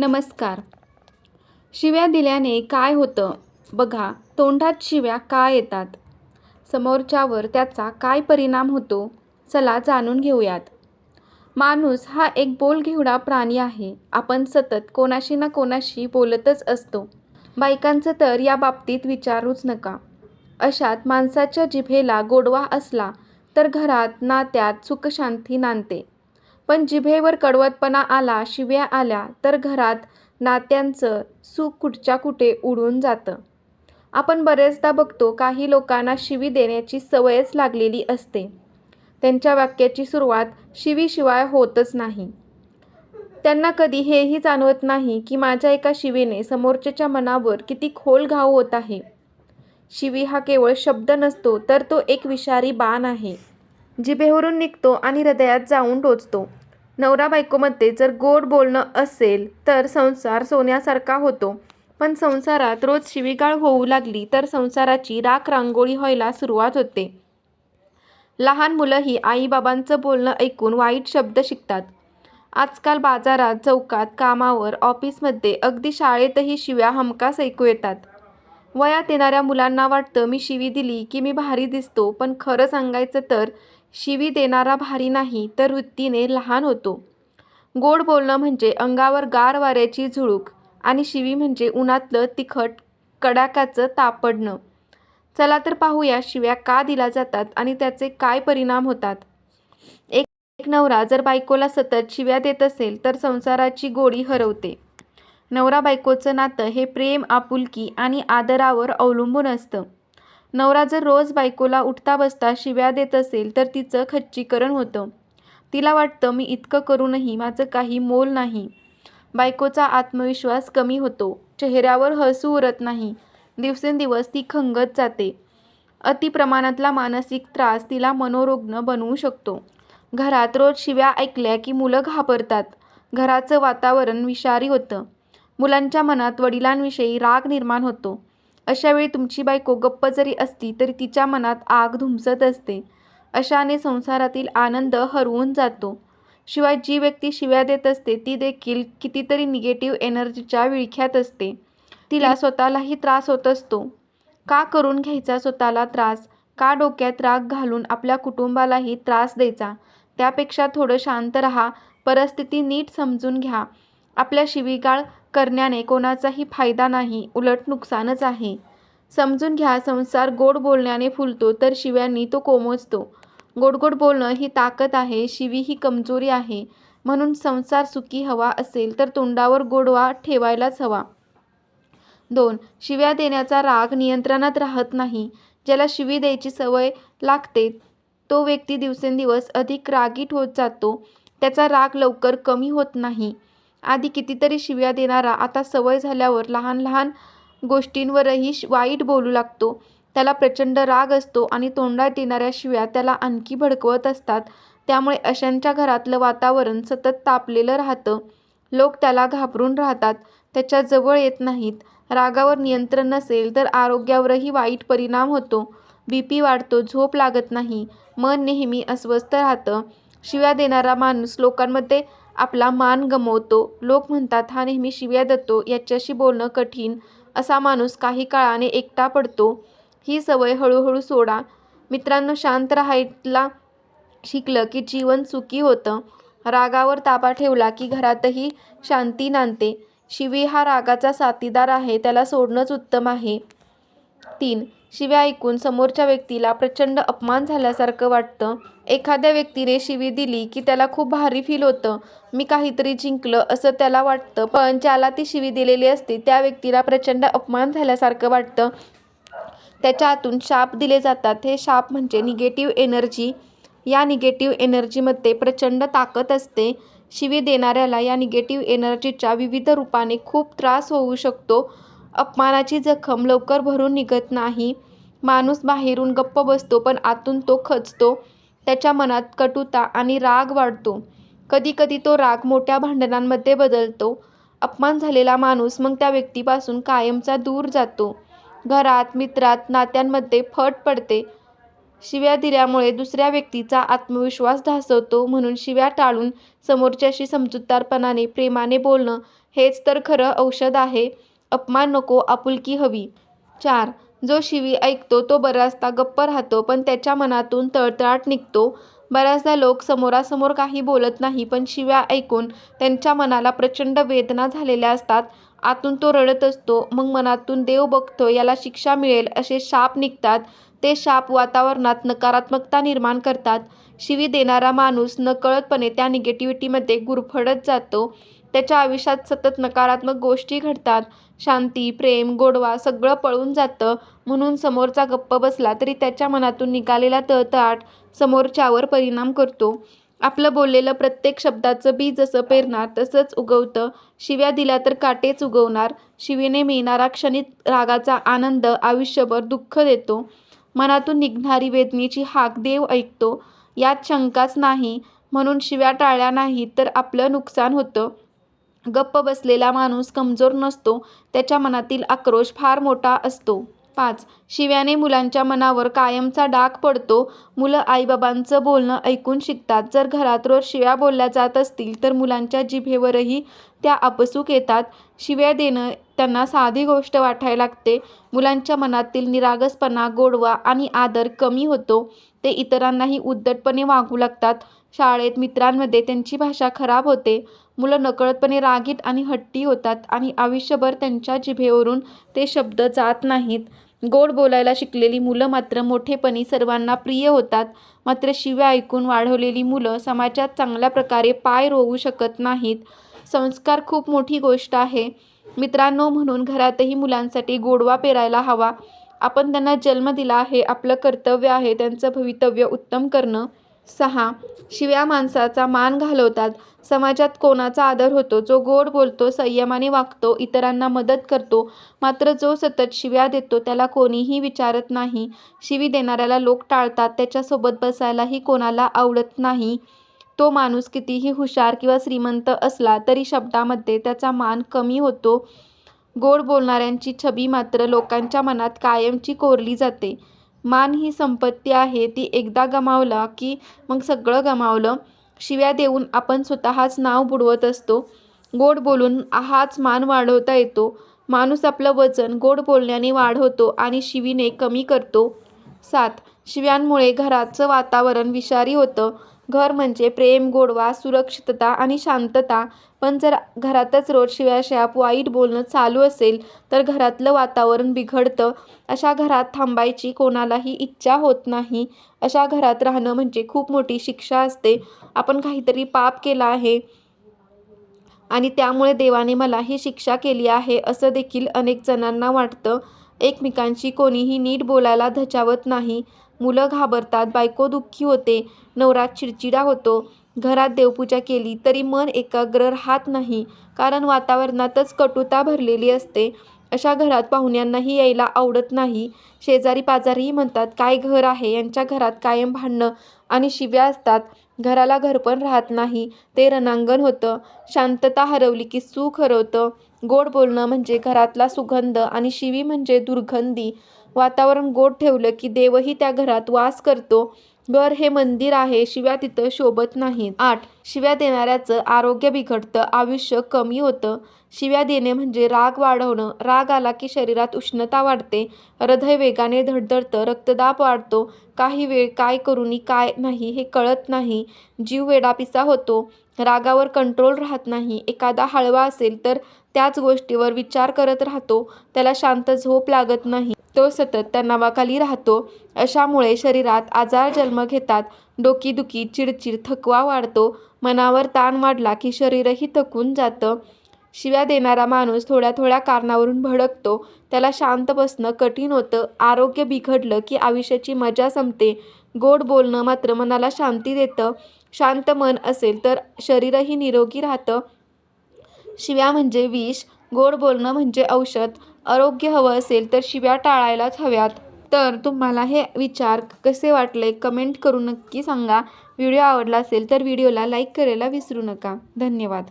नमस्कार. शिव्या दिल्याने काय होतं? बघा तोंडात शिव्या का येतात? समोरच्यावर त्याचा काय परिणाम होतो? चला जाणून घेऊयात. माणूस हा एक बोलघेवडा प्राणी आहे. आपण सतत कोणाशी ना कोणाशी बोलतच असतो. बायकांचं तर या बाबतीत विचारूच नका. अशात माणसाच्या जिभेला गोडवा असला तर घरात नात्यात सुखशांती नांदते. पण जिभेवर कडवटपणा आला शिव्या आल्या तर घरात नात्यांचं सुख कुठच्या कुठे उडून जातं? आपण बरेचदा बघतो काही लोकांना शिवी देण्याची सवयच लागलेली असते. त्यांच्या वाक्याची सुरुवात शिवीशिवाय होतच नाही. त्यांना कधी हेही जाणवत नाही की माझ्या एका शिवीने समोरच्याच्या मनावर किती खोल घाव होत आहे. शिवी हा केवळ शब्द नसतो तर तो एक विषारी बाण आहे. जिभेवरून निघतो आणि हृदयात जाऊन टोचतो. नवरा बायकोमध्ये जर गोड बोलणं असेल तर संसार सोन्यासारखा होतो. पण संसारात रोज शिवीगाळ होऊ लागली तर संसाराची राख रांगोळी व्हायला सुरुवात होते. लहान मुलंही आईबाबांचं बोलणं ऐकून वाईट शब्द शिकतात. आजकाल बाजारात चौकात कामावर ऑफिसमध्ये अगदी शाळेतही शिव्या हमखास ऐकू येतात. वयात येणाऱ्या मुलांना वाटतं मी शिवी दिली की मी भारी दिसतो पण खरं सांगायचं तर शिवी देणारा भारी नाही तर वृत्तीने लहान होतो. गोड बोलणं म्हणजे अंगावर गार वाऱ्याची झुळूक आणि शिवी म्हणजे उन्हातलं तिखट कडाक्याचं तापडणं. चला तर पाहूया शिव्या का दिल्या जातात आणि त्याचे काय परिणाम होतात. एक एक नवरा जर बायकोला सतत शिव्या देत असेल तर संसाराची गोडी हरवते. नवरा बायकोचं नातं हे प्रेम आपुलकी आणि आदरावर अवलंबून असतं. नवरा जर रोज बायकोला उठता बसता शिव्या देत असेल तर तिचं खच्चीकरण होतं. तिला वाटतं मी इतकं करूनही माझं काही मोल नाही. बायकोचा आत्मविश्वास कमी होतो. चेहऱ्यावर हसू उरत नाही. दिवसेंदिवस ती खंगत जाते. अतिप्रमाणातला मानसिक त्रास तिला मनोरुग्ण बनवू शकतो. घरात रोज शिव्या ऐकल्या की मुलं घाबरतात. घराचं वातावरण विषारी होतं. मुलांच्या मनात वडिलांविषयी राग निर्माण होतो. अशावेळी तुमची बायको गप्प जरी असली तरी तिच्या मनात आग धुमसत असते. अशाने संसारातील आनंद हरवून जातो. शिवाय जी व्यक्ती शिव्या देत असते ती देखील कितीतरी निगेटिव्ह एनर्जीच्या विळख्यात असते. तिला स्वतःलाही त्रास होत असतो. का करून घ्यायचा स्वतःला त्रास? का डोक्यात राग घालून आपल्या कुटुंबालाही त्रास द्यायचा? त्यापेक्षा थोडं शांत राहा परिस्थिती नीट समजून घ्या. आपल्या शिवीगाळ करण्याने कोणाचाही फायदा नाही उलट नुकसानच आहे. समजून घ्या संसार गोड बोलण्याने फुलतो तर शिव्यांनी तो कोमजतो. गोड गोड बोलणं ही ताकद आहे शिवी ही कमजोरी आहे. म्हणून संसार सुखी हवा असेल तर तोंडावर गोडवा ठेवायलाच हवा. दोन शिव्या देण्याचा राग नियंत्रणात राहत नाही. ज्याला शिवी द्यायची सवय लागते तो व्यक्ती दिवसेंदिवस अधिक रागीट होत जातो. त्याचा राग लवकर कमी होत नाही. आधी कितीतरी शिव्या देणारा आता सवय झाल्यावर लहान लहान गोष्टींवरही वाईट बोलू लागतो. त्याला प्रचंड राग असतो आणि तोंडात येणाऱ्या शिव्या त्याला आणखी भडकवत असतात. त्यामुळे अशांच्या घरातलं वातावरण सतत तापलेलं राहतं. लोक त्याला घाबरून राहतात. त्याच्याजवळ येत नाहीत. रागावर नियंत्रण नसेल तर आरोग्यावरही वाईट परिणाम होतो. बी पी वाढतो झोप लागत नाही. मन नेहमी अस्वस्थ राहतं. शिव्या देणारा माणूस लोकांमध्ये आपला मान गमवतो. लोक म्हणतात हा नेहमी शिव्या देतो याच्याशी बोलणं कठीण असा माणूस काही काळाने एकटा पडतो. ही सवय हळूहळू सोडा. मित्रांनो शांत राहायला शिकलं की जीवन सुखी होतं. रागावर ताबा ठेवला की घरातही शांती नांदते. शिवी हा रागाचा साथीदार आहे त्याला सोडणंच उत्तम आहे. तीन. शिव्या ऐकून समोरच्या व्यक्तीला प्रचंड अपमान झाल्यासारखं वाटतं. एखाद्या व्यक्तीने शिवी दिली की त्याला खूप भारी फील होतं. मी काहीतरी जिंकलं असं त्याला वाटतं पण ज्याला ती शिवी दिलेली असते त्या व्यक्तीला प्रचंड अपमान झाल्यासारखं वाटतं. त्याच्या हातून शाप दिले जातात. हे शाप म्हणजे निगेटिव्ह एनर्जी या निगेटिव्ह एनर्जीमध्ये प्रचंड ताकद असते. शिवी देणाऱ्याला या निगेटिव्ह एनर्जीच्या विविध रूपाने खूप त्रास होऊ शकतो. अपमानाची जखम लवकर भरून निघत नाही. माणूस बाहेरून गप्प बसतो पण आतून तो खचतो. त्याच्या मनात कटुता आणि राग वाढतो. कधीकधी तो राग मोठ्या भांडणांमध्ये बदलतो. अपमान झालेला माणूस मग त्या व्यक्तीपासून कायमचा दूर जातो. घरात मित्रात नात्यांमध्ये फट पडते. शिव्या दिल्यामुळे दुसऱ्या व्यक्तीचा आत्मविश्वास धासवतो म्हणून शिव्या टाळून समोरच्याशी समजूतदारपणाने प्रेमाने बोलणं हेच तर खरं औषध आहे. अपमान नको आपुलकी हवी. चार जो शिवी ऐकतो तो बऱ्याचदा गप्प राहतो पण त्याच्या मनातून तळतळाट निघतो. बऱ्याचदा लोक समोरासमोर काही बोलत नाही पण शिव्या ऐकून त्यांच्या मनाला प्रचंड वेदना झालेल्या असतात. आतून तो रडत असतो मग मनातून देव बघतो याला शिक्षा मिळेल असे शाप निघतात. ते शाप वातावरणात नकारात्मकता निर्माण करतात. शिवी देणारा माणूस नकळतपणे त्या निगेटिव्हिटीमध्ये गुरफडत जातो. त्याच्या आयुष्यात सतत नकारात्मक गोष्टी घडतात. शांती प्रेम गोडवा सगळं पळून जातं. म्हणून समोरचा गप्प बसला तरी त्याच्या मनातून निघालेला तळतळाट समोरच्यावर परिणाम करतो. आपलं बोललेलं प्रत्येक शब्दाचं बी जसं पेरणार तसंच उगवतं. शिव्या दिल्या तर काटेच उगवणार. शिवीने मिळणारा क्षणिक रागाचा आनंद आयुष्यभर दुःख देतो. मनातून निघणारी वेदनेची हाक देव ऐकतो. यात शंकाच नाही. म्हणून शिव्या टाळल्या नाहीत तर आपलं नुकसान होतं. गप्प बसलेला माणूस कमजोर नसतो. त्याच्या मनातील आक्रोश फार मोठा असतो. पाच. शिव्याने मुलांच्या मनावर कायमचा डाग पडतो. मुलं आईबाबांचं बोलणं ऐकून शिकतात. जर घरात रोज शिव्या बोलल्या जात असतील तर मुलांच्या जिभेवरही त्या आपसूक येतात. शिव्या देणं त्यांना साधी गोष्ट वाटायला लागते. मुलांच्या मनातील निरागसपणा गोडवा आणि आदर कमी होतो. ते इतरांनाही उद्धटपणे वागू लागतात. शाळेत मित्रांमध्ये त्यांची भाषा खराब होते. मुलं नकळतपणे रागीट आणि हट्टी होतात आणि आयुष्यभर त्यांच्या जिभेवरून ते शब्द जात नाहीत. गोड बोलायला शिकलेली मुलं मात्र मोठेपणी सर्वांना प्रिय होतात. मात्र शिव्या ऐकून वाढवलेली मुलं समाजात चांगल्या प्रकारे पाय रोवू शकत नाहीत. संस्कार खूप मोठी गोष्ट आहे. मित्रांनो म्हणून घरातही मुलांसाठी गोडवा पेरायला हवा. आपण त्यांना जन्म दिला आहे आपलं कर्तव्य आहे त्यांचं भवितव्य उत्तम करणं. सहा. शिव्या माणसाचा मान घालवतात. समाजात कोणाचा आदर होतो? जो गोड बोलतो संयमाने वागतो इतरांना मदत करतो. मात्र जो सतत शिव्या देतो त्याला कोणीही विचारत नाही. शिवी देणाऱ्याला लोक टाळतात. त्याच्यासोबत बसायलाही कोणाला आवडत नाही. तो माणूस कितीही हुशार किंवा श्रीमंत असला तरी शब्दामध्ये त्याचा मान कमी होतो. गोड बोलणाऱ्यांची छबी मात्र लोकांच्या मनात कायमची कोरली जाते. मान ही संपत्ती आहे ती एकदा गमावला की मग सगळं गमावलं. शिव्या देऊन आपण स्वतःच नाव बुडवत असतो. गोड बोलून हाच मान वाढवता येतो. माणूस आपलं वजन गोड बोलण्याने वाढवतो आणि शिवीने कमी करतो. सात. शिव्यांमुळे घराचं वातावरण विषारी होतं. घर म्हणजे प्रेम गोडवा सुरक्षितता आणि शांतता. पण जर घरातच रोज शिव्याशाप वाईट बोलणं चालू असेल तर घरातलं वातावरण बिघडतं. अशा घरात थांबायची कोणालाही इच्छा होत नाही. अशा घरात राहणं म्हणजे खूप मोठी शिक्षा असते. आपण काहीतरी पाप केलं आहे आणि त्यामुळे देवाने मला ही शिक्षा केली आहे असं देखील अनेक जणांना वाटतं. एकमेकांशी कोणीही नीट बोलायला धचावत नाही. मुलं घाबरतात बायको दुःखी होते नवरा चिडचिडा होतो. घरात देवपूजा केली तरी मन एकाग्र राहत नाही कारण वातावरणातच कटुता भरलेली असते. अशा घरात पाहुण्यांनाही यायला आवडत नाही. शेजारी पाजारीही म्हणतात काय घर आहे? यांच्या घरात कायम भांडणं आणि शिव्या असतात. घराला घरपण राहत नाही. ते रणांगण होतं. शांतता हरवली की सुख हरवतं. गोड बोलणं म्हणजे घरातला सुगंध आणि शिवी म्हणजे दुर्गंधी. वातावरण गोड ठेवलं की देवही त्या घरात वास करतो. घर हे मंदिर आहे शिव्या तिथं शोभत नाहीत. आठ शिव्या देणाऱ्याचं आरोग्य बिघडतं आयुष्य कमी होतं. शिव्या देणे म्हणजे राग वाढवणं. राग आला की शरीरात उष्णता वाढते. हृदय वेगाने धडधडतं रक्तदाब वाढतो. काही वेळ काय करूनी काय नाही हे कळत नाही. जीव वेडापिसा होतो. रागावर कंट्रोल राहत नाही. एखादा हळवा असेल तर त्याच गोष्टीवर विचार करत राहतो. त्याला शांत झोप लागत नाही. तो सतत त्या राहतो. अशामुळे शरीरात आजार जन्म घेतात. डोकीदुखी चिडचिड थकवा वाढतो. मनावर ताण वाढला की शरीरही थकून जातं. शिव्या देणारा माणूस थोड्या थोड्या कारणावरून भडकतो. त्याला शांत बसणं कठीण होतं. आरोग्य बिघडलं की आयुष्याची मजा संपते. गोड बोलणं मात्र मनाला शांती देतं. शांत मन असेल तर शरीरही निरोगी राहतं. शिव्या म्हणजे विष गोड बोलणं म्हणजे औषध. आरोग्य हवं असेल तर शिव्या टाळायलाच हव्यात. तर तुम्हाला हे विचार कसे वाटले कमेंट करून नक्की सांगा. व्हिडिओ आवडला असेल तर व्हिडिओला लाईक करायला विसरू नका. धन्यवाद.